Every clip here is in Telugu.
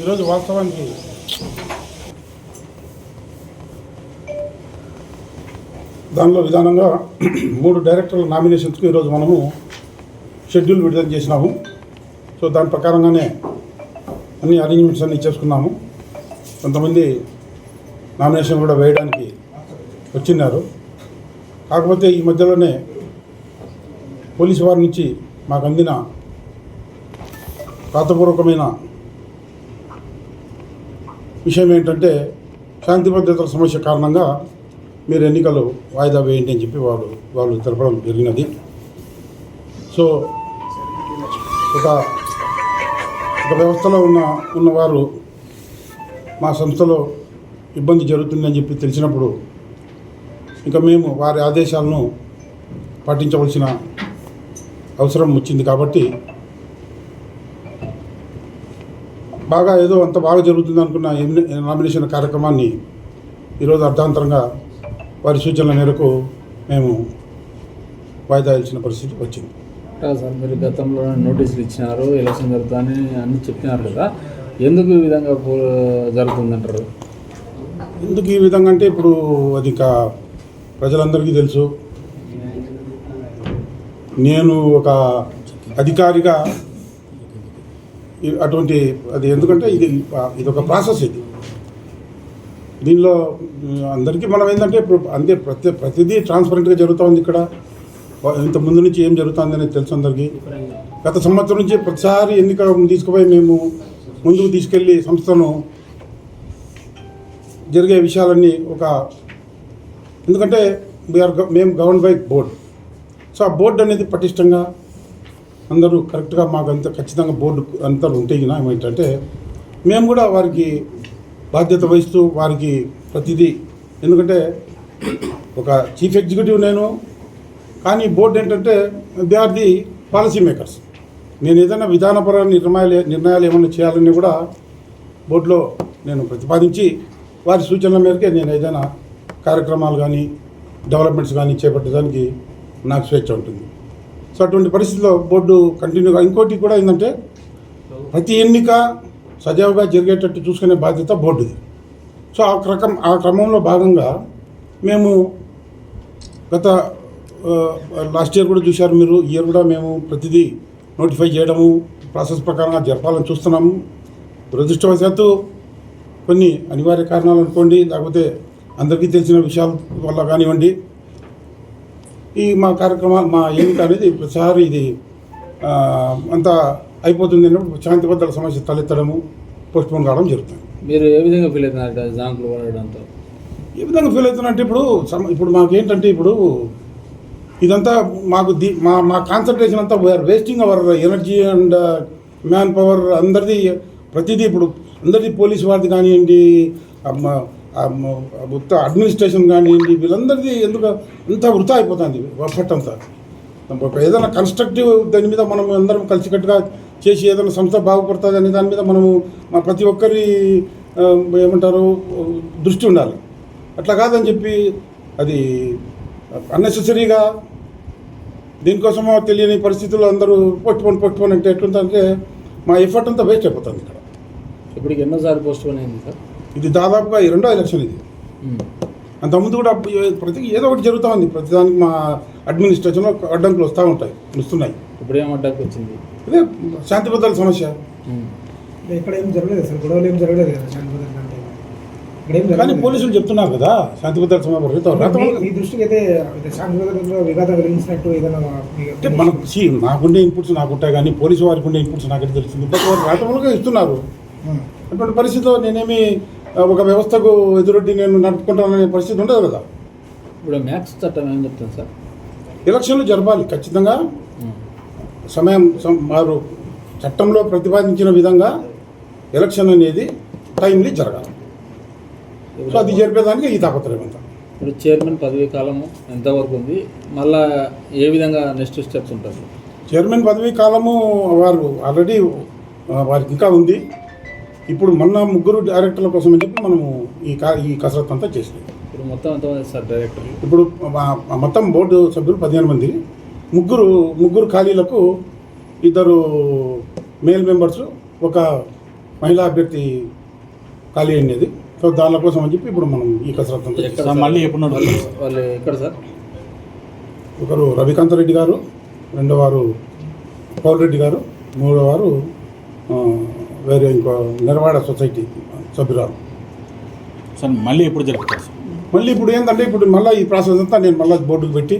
ఈరోజు వాస్తవానికి దానిలో విధానంగా మూడు డైరెక్టర్ల నామినేషన్స్కి ఈరోజు మనము షెడ్యూల్ విడుదల చేసినాము. సో దాని ప్రకారంగానే అన్ని అరేంజ్మెంట్స్ అన్ని చేసుకున్నాము. కొంతమంది నామినేషన్ కూడా వేయడానికి వచ్చినారు కాకపోతే ఈ మధ్యలోనే పోలీసు వారి నుంచి మాకు అందిన రాతపూర్వకమైన విషయం ఏంటంటే శాంతి భద్రతల సమస్య కారణంగా మీరు ఎన్నికలు వాయిదా వేయండి అని చెప్పి వాళ్ళు వాళ్ళు తెలపడం జరిగినది. సో ఒక ఒక వ్యవస్థలో ఉన్న ఉన్నవారు మా సంస్థలో ఇబ్బంది జరుగుతుందని చెప్పి తెలిసినప్పుడు ఇంకా మేము వారి ఆదేశాలను పాటించవలసిన అవసరం వచ్చింది కాబట్టి బాగా ఏదో అంత బాగా జరుగుతుంది అనుకున్న నామినేషన్ కార్యక్రమాన్ని ఈరోజు అర్ధాంతరంగా వారి సూచనల మేరకు మేము వాయిదా ఇచ్చిన పరిస్థితి వచ్చింది. సార్ మీరు గతంలో నోటీసులు ఇచ్చినారు ఎలక్షన్ జరుగుతుందని అన్ని చెప్పినారు కదా ఎందుకు ఈ విధంగా జరుగుతుందంటారు? ఎందుకు ఈ విధంగా అంటే ఇప్పుడు అది ఇంకా ప్రజలందరికీ తెలుసు నేను ఒక అధికారిగా అటువంటి అది ఎందుకంటే ఇది ఇది ఒక ప్రాసెస్ ఇది. దీనిలో అందరికీ మనం ఏంటంటే ఇప్పుడు అంతే ప్రతి ప్రతిదీ ట్రాన్స్పరెంట్గా జరుగుతూ ఉంది ఇక్కడ ఇంత ముందు నుంచి ఏం జరుగుతుంది అనేది తెలుసు అందరికీ. గత సంవత్సరం నుంచి ప్రతిసారి ఎన్నిక తీసుకుపోయి మేము ముందుకు తీసుకెళ్ళి సంస్థను జరిగే విషయాలన్నీ ఒక ఎందుకంటే వీఆర్ మేము గవర్న్ బై బోర్డ్ సో ఆ బోర్డు అనేది పటిష్టంగా అందరూ కరెక్ట్గా మాకు అంత ఖచ్చితంగా బోర్డు అంతా ఉంటే గిన ఏమిటంటే మేము కూడా వారికి బాధ్యత వహిస్తూ వారికి ప్రతిదీ ఎందుకంటే ఒక చీఫ్ ఎగ్జిక్యూటివ్ నేను కానీ బోర్డు ఏంటంటే they are the policy makers. నేను ఏదైనా విధానపర నిర్ణయాలు నిర్ణయాలు ఏమైనా చేయాలని కూడా బోర్డులో నేను ప్రతిపాదించి వారి సూచనల మేరకే నేను ఏదైనా కార్యక్రమాలు కానీ డెవలప్మెంట్స్ కానీ చేపట్టడానికి నాకు స్వేచ్ఛ ఉంటుంది. సో అటువంటి పరిస్థితిలో బోర్డు కంటిన్యూగా ఇంకోటి కూడా ఏంటంటే ప్రతి ఎన్నిక సజావుగా జరిగేటట్టు చూసుకునే బాధ్యత బోర్డుది. సో ఆ క్రకం ఆ క్రమంలో భాగంగా మేము గత లాస్ట్ ఇయర్ కూడా చూశారు మీరు. ఇయర్ కూడా మేము ప్రతిదీ నోటిఫై చేయడము ప్రాసెస్ ప్రకారంగా జరపాలని చూస్తున్నాము. దురదృష్టవశాత్తు కొన్ని అనివార్య కారణాలు అనుకోండి లేకపోతే అందరికీ తెలిసిన విషయాల వల్ల కానివ్వండి ఈ మా కార్యక్రమాలు మా ఎన్నిక అనేది ప్రతిసారి ఇది అంతా అయిపోతుంది అన్నప్పుడు శాంతి భద్రతల సమస్య తలెత్తడము పోస్ట్పోన్ కావడం జరుగుతుంది. మీరు ఏ విధంగా ఫీల్ అవుతున్నారు జాంకులు పడడంతో ఏ విధంగా ఫీల్ అవుతున్నట్టు ఇప్పుడు ఇప్పుడు మాకేంటంటే ఇప్పుడు ఇదంతా మాకు ది మా మా కాన్సన్ట్రేషన్ అంతా we are wasting our energy and manpower అందరిది ప్రతిదీ ఇప్పుడు అందరిది పోలీస్ వారిది కానివ్వండి మొత్తం అడ్మినిస్ట్రేషన్ కానివ్వండి వీళ్ళందరిది ఎందుకు అంతా వృధా అయిపోతుంది ఎఫర్ట్ అంతా ఏదైనా కన్స్ట్రక్టివ్ దాని మీద మనం అందరం కలిసికట్టుగా చేసి ఏదైనా సంస్థ బాగుపడుతుంది అనే దాని మీద మనము మా ప్రతి ఒక్కరి ఏమంటారు దృష్టి ఉండాలి. అట్లా కాదని చెప్పి అది అన్నెసెసరీగా దీనికోసమో తెలియని పరిస్థితుల్లో అందరూ పొట్టుకొని పొట్టుకొని అంటే ఎట్లుందంటే మా ఎఫర్ట్ అంతా వేస్ట్ అయిపోతుంది ఇక్కడ. ఇప్పటికి ఎన్నోసార్లు పోస్ట్ పోన్ అయింది సార్? ఇది దాదాపుగా ఈ రెండో ఎలక్షన్ ఇది. అంతకుముందు కూడా ప్రతి ఏదో ఒకటి జరుగుతూ ఉంది ప్రతిదానికి మా అడ్మినిస్ట్రేషన్లో అడ్డంకులు వస్తూ ఉంటాయి వస్తున్నాయి ఇప్పుడు ఏం అడ్డాకి వచ్చింది ఇదే శాంతి భద్రతల సమస్య. ఇక్కడ ఏం జరగలేదు సార్ గొడవలు ఏం జరగలేదు కదా శాంతి భద్రత అంటే ఇక్కడ ఏం కానీ. పోలీసులు చెప్తున్నారు కదా శాంతి భద్రతల సమస్య రైతు- మీ- రైతు- మీ దృష్టికి అయితే శాంతి భద్రతలో విఘాతం కలిగించినట్టు ఏదైనా అంటే మనకు నాకుండే ఇన్పుట్స్ నాకుంటాయి కానీ పోలీసు వారికి ఉండే ఇన్పుట్స్ నాకైతే తెలుస్తుంది రాతములుగా ఇస్తున్నారు. అటువంటి పరిస్థితిలో నేనేమి ఒక వ్యవస్థకు ఎదురొడ్డి నేను నడుపుకుంటాననే పరిస్థితి ఉండదు కదా? ఇప్పుడు మ్యాథ్స్ చట్టం ఏం చెప్తుంది సార్? ఎలక్షన్లు జరపాలి ఖచ్చితంగా. సమయం వారు చట్టంలో ప్రతిపాదించిన విధంగా ఎలక్షన్ అనేది టైంలీ జరగాలి. సో అది జరిపేదానికి ఈ తాపత్రయం అంతా. ఇప్పుడు చైర్మన్ పదవీ కాలము ఎంతవరకు ఉంది? మళ్ళా ఏ విధంగా నెక్స్ట్ స్టెప్స్ ఉంటుంది చైర్మన్ పదవీ కాలము వారు ఆల్రెడీ వారికి ఇంకా ఉంది. ఇప్పుడు మొన్న ముగ్గురు డైరెక్టర్ల కోసం అని చెప్పి మనము ఈ కా ఈ కసరత్తు అంతా చేసినాం ఇప్పుడు మొత్తం ఎంతమంది సార్ డైరెక్టర్లు ఇప్పుడు మొత్తం బోర్డు సభ్యులు పదిహేను మంది. ముగ్గురు ముగ్గురు ఖాళీలకు ఇద్దరు మేల్ మెంబర్స్ ఒక మహిళా అభ్యర్థి ఖాళీ అయినది సో దానికోసం అని చెప్పి ఇప్పుడు మనం ఈ కసరత్తు అంతా మళ్ళీ ఎప్పుడు? వాళ్ళు ఎక్కడ సార్? ఒకరు రవికాంత్ రెడ్డి గారు రెండో వారు పౌల్ రెడ్డి గారు మూడో వారు ఆ, వేరే ఇంకో నిర్వాడ సొసైటీ సభ్యురాలు. సార్ మళ్ళీ ఎప్పుడు జరుగుతుంది సార్? మళ్ళీ ఇప్పుడు ఏంటంటే ఇప్పుడు మళ్ళీ ఈ ప్రాసెస్ అంతా నేను మళ్ళీ బోర్డుకు పెట్టి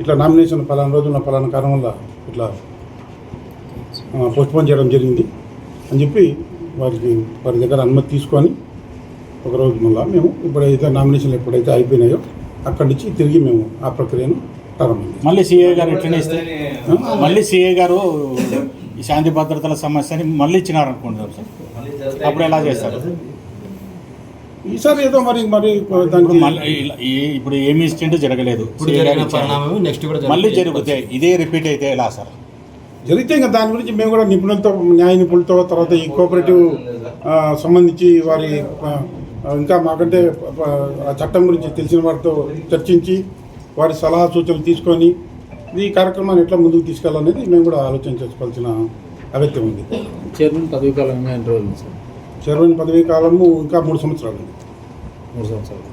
ఇట్లా నామినేషన్ పలానా రోజున పలానా కారణం వల్ల ఇట్లా పోస్ట్పోన్ చేయడం జరిగింది అని చెప్పి వారికి వారి దగ్గర అనుమతి తీసుకొని ఒకరోజు మళ్ళీ మేము ఇప్పుడైతే నామినేషన్లు ఎప్పుడైతే అయిపోయినాయో అక్కడి నుంచి తిరిగి మేము ఆ ప్రక్రియను ప్రారంభించాం మళ్ళీ సిఏ గారు ఎట్లనే ఇస్తే మళ్ళీ సిఏ గారు ఈ శాంతి భద్రతల సమస్యని మళ్ళీ ఇచ్చినారు అనుకుంటున్నారు సార్. అప్పుడు ఎలా చేస్తారు? ఈసారి ఏదో మరి మరి ఇప్పుడు ఏమి ఇన్సిడెంట్ జరగలేదు. నెక్స్ట్ కూడా మళ్ళీ. జరిగితే ఇదే రిపీట్ అయితే ఎలా సార్? జరిగితే ఇంకా దాని గురించి మేము కూడా నిపుణులతో న్యాయ నిపుణులతో తర్వాత ఈ కోఆపరేటివ్ సంబంధించి వారి ఇంకా మాకంటే ఆ చట్టం గురించి తెలిసిన వారితో చర్చించి వారి సలహా సూచనలు తీసుకొని ఈ కార్యక్రమాన్ని ఎట్లా ముందుకు తీసుకెళ్ళాలనేది మేము కూడా ఆలోచన చేసుకోవాల్సిన అగత్యం ఉంది. చైర్మన్ పదవి కాలం ఎన్ని రోజులు సార్? చైర్మన్ పదవీ కాలము ఇంకా మూడు సంవత్సరాలు మూడు సంవత్సరాలు.